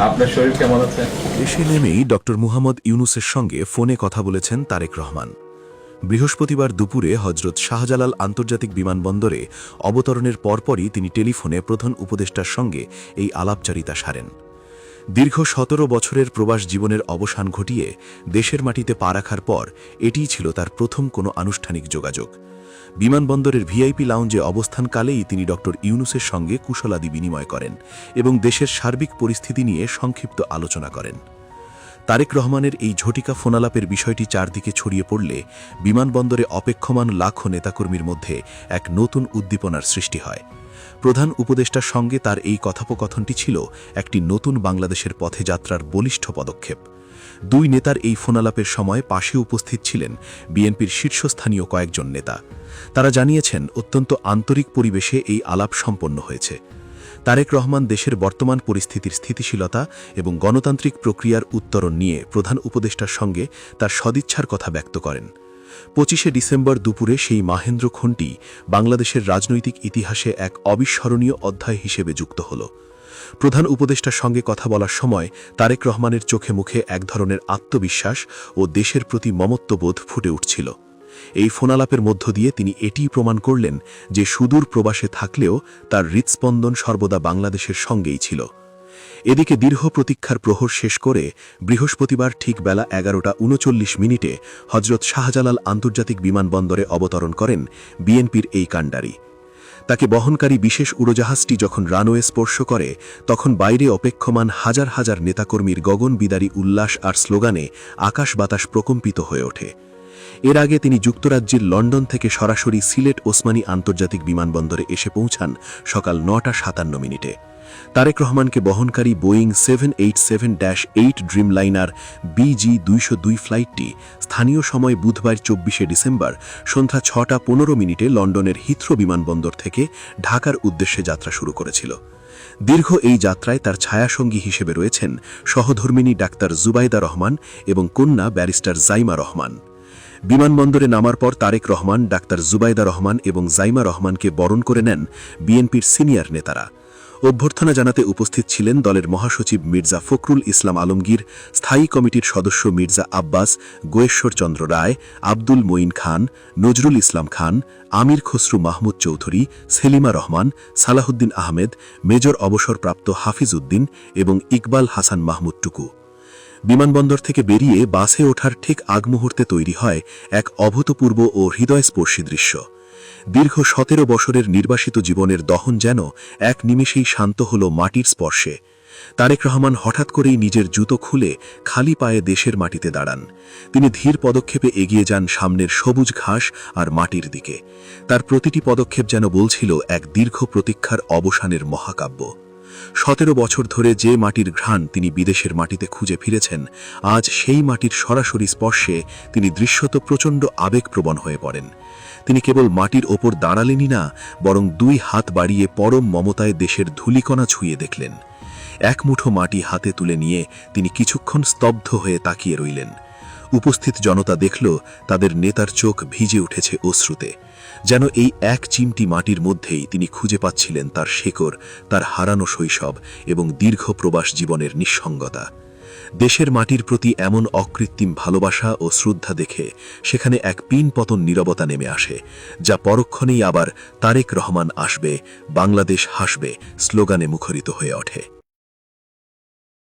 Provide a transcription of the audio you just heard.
আপনার শরীর কেমন আছে? এসে নেমেই ডক্টর মুহাম্মদ ইউনুসের সঙ্গে ফোনে কথা বলেছেন তারেক রহমান। বৃহস্পতিবার দুপুরে হজরত শাহজালাল আন্তর্জাতিক বিমানবন্দরে অবতরণের পরপরই তিনি টেলিফোনে প্রধান উপদেষ্টার সঙ্গে এই আলাপচারিতা সারেন। দীর্ঘ সতেরো বছরের প্রবাস জীবনের অবসান ঘটিয়ে দেশের মাটিতে পা রাখার পর এটিই ছিল তার প্রথম কোনো আনুষ্ঠানিক যোগাযোগ। বিমানবন্দরের ভিআইপি লাউঞ্জে অবস্থানকালেই তিনি ডক্টর ইউনুসের সঙ্গে কুশলাদি বিনিময় করেন এবং দেশের সার্বিক পরিস্থিতি নিয়ে সংক্ষিপ্ত আলোচনা করেন। তারেক রহমানের এই ঝটিকা ফোনালাপের বিষয়টি চারদিকে ছড়িয়ে পড়লে বিমানবন্দরে অপেক্ষমান লাখো নেতাকর্মীর মধ্যে এক নতুন উদ্দীপনার সৃষ্টি হয়। প্রধান উপদেষ্টার সঙ্গে তার এই কথোপকথনটি ছিল একটি নতুন বাংলাদেশের পথে যাত্রার বলিষ্ঠ পদক্ষেপ। দুই নেতার এই ফোনালাপের সময় পাশে উপস্থিত ছিলেন বিএনপির শীর্ষস্থানীয় কয়েকজন নেতা। তারা জানিয়েছেন, অত্যন্ত আন্তরিক পরিবেশে এই আলাপ সম্পন্ন হয়েছে। তারেক রহমান দেশের বর্তমান পরিস্থিতির স্থিতিশীলতা এবং গণতান্ত্রিক প্রক্রিয়ার উত্তরণ নিয়ে প্রধান উপদেষ্টার সঙ্গে তার সদিচ্ছার কথা ব্যক্ত করেন। পঁচিশে ডিসেম্বর দুপুরে সেই মাহেন্দ্র খন্টি বাংলাদেশের রাজনৈতিক ইতিহাসে এক অবিস্মরণীয় অধ্যায় হিসেবে যুক্ত হল। প্রধান উপদেষ্টার সঙ্গে কথা বলার সময় তারেক রহমানের চোখে মুখে এক ধরনের আত্মবিশ্বাস ও দেশের প্রতি মমত্ববোধ ফুটে উঠছিল। এই ফোনালাপের মধ্য দিয়ে তিনি এটিই প্রমাণ করলেন যে সুদূর প্রবাসে থাকলেও তার হৃৎস্পন্দন সর্বদা বাংলাদেশের সঙ্গেই ছিল। এদিকে দীর্ঘ প্রতীক্ষার প্রহর শেষ করে বৃহস্পতিবার ঠিক বেলা এগারোটা উনচল্লিশ মিনিটে হজরত শাহজালাল আন্তর্জাতিক বিমানবন্দরে অবতরণ করেন বিএনপির এই কাণ্ডারি। তাকে বহনকারী বিশেষ উড়োজাহাজটি যখন রানওয়ে স্পর্শ করে, তখন বাইরে অপেক্ষমান হাজার হাজার নেতাকর্মীর গগন বিদারী উল্লাস আর স্লোগানে আকাশ বাতাস প্রকম্পিত হয়ে ওঠে। এর আগে তিনি যুক্তরাজ্যের লন্ডন থেকে সরাসরি সিলেট ওসমানী আন্তর্জাতিক বিমানবন্দরে এসে পৌঁছান সকাল নটা সাতান্ন মিনিটে। তারেক রহমানকে বহনকারী Boeing seven eight seven dash eight Dreamliner BG দুইশো দুই ফ্লাইটটি স্থানীয় সময় বুধবার চব্বিশে ডিসেম্বর সন্ধ্যা ছটা পনেরো মিনিটে লন্ডনের হিথ্রো বিমানবন্দর থেকে ঢাকার উদ্দেশ্যে যাত্রা শুরু করেছিল। দীর্ঘ এই যাত্রায় তার ছায়াসঙ্গী হিসেবে রয়েছেন সহধর্মিনী ডাক্তার জুবাইদা রহমান এবং কন্যা ব্যারিস্টার জাইমা রহমান। বিমানবন্দরে নামার পর তারেক রহমান, ডাক্তার জুবাইদা রহমান এবং জাইমা রহমানকে বরণ করে নেন বিএনপির সিনিয়র নেতারা। অভ্যর্থনা জানাতে উপস্থিত ছিলেন দলের মহাসচিব মির্জা ফখরুল ইসলাম আলমগীর, স্থায়ী কমিটির সদস্য মির্জা আব্বাস গোয়েশ্বরচন্দ্র রায়, আব্দুল মঈন খান, নজরুল ইসলাম খান, আমির খসরু মাহমুদ চৌধুরী, সেলিমা রহমান, সালাহুদ্দিন আহমেদ, মেজর অবসরপ্রাপ্ত হাফিজ উদ্দিন এবং ইকবাল হাসান মাহমুদ টুকু। বিমানবন্দর থেকে বেরিয়ে বাসে ওঠার ঠিক আগ মুহূর্তে তৈরি হয় এক অভূতপূর্ব ও হৃদয়স্পর্শী দৃশ্য। দীর্ঘ সতেরো বছরের নির্বাসিত জীবনের দহন যেন এক নিমেষেই শান্ত হল মাটির স্পর্শে। তারেক রহমান হঠাৎ করেই নিজের জুতো খুলে খালি পায়ে দেশের মাটিতে দাঁড়ান। তিনি ধীর পদক্ষেপে এগিয়ে যান সামনের সবুজ ঘাস আর মাটির দিকে। তার প্রতিটি পদক্ষেপ যেন বলছিল এক দীর্ঘ প্রতীক্ষার অবসানের মহাকাব্য। সতেরো বছর ধরে যে মাটির ঘ্রাণ তিনি বিদেশের মাটিতে খুঁজে ফিরেছেন, আজ সেই মাটির সরাসরি স্পর্শে তিনি দৃশ্যত প্রচণ্ড আবেগপ্রবণ হয়ে পড়েন। তিনি কেবল মাটির ওপর দাঁড়ালেনই না, বরং দুই হাত বাড়িয়ে পরম মমতায় দেশের ধুলিকণা ছুঁয়ে দেখলেন। এক মুঠো মাটি হাতে তুলে নিয়ে তিনি কিছুক্ষণ স্তব্ধ হয়ে তাকিয়ে রইলেন। উপস্থিত জনতা দেখল তাদের নেতার চোখ ভিজে উঠেছে অশ্রুতে, যেন এই এক চিমটি মাটির মধ্যেই তিনি খুঁজে পাচ্ছিলেন তার শেকড়, তার হারানো শৈশব এবং দীর্ঘ প্রবাস জীবনের নিঃসঙ্গতা। দেশের মাটির প্রতি এমন অকৃত্রিম ভালোবাসা ও শ্রদ্ধা দেখে সেখানে এক পিন পতন নীরবতা নেমে আসে, যা পরক্ষণেই আবার তারেক রহমান আসবে, বাংলাদেশ হাসবে, স্লোগানে মুখরিত হয়ে ওঠে।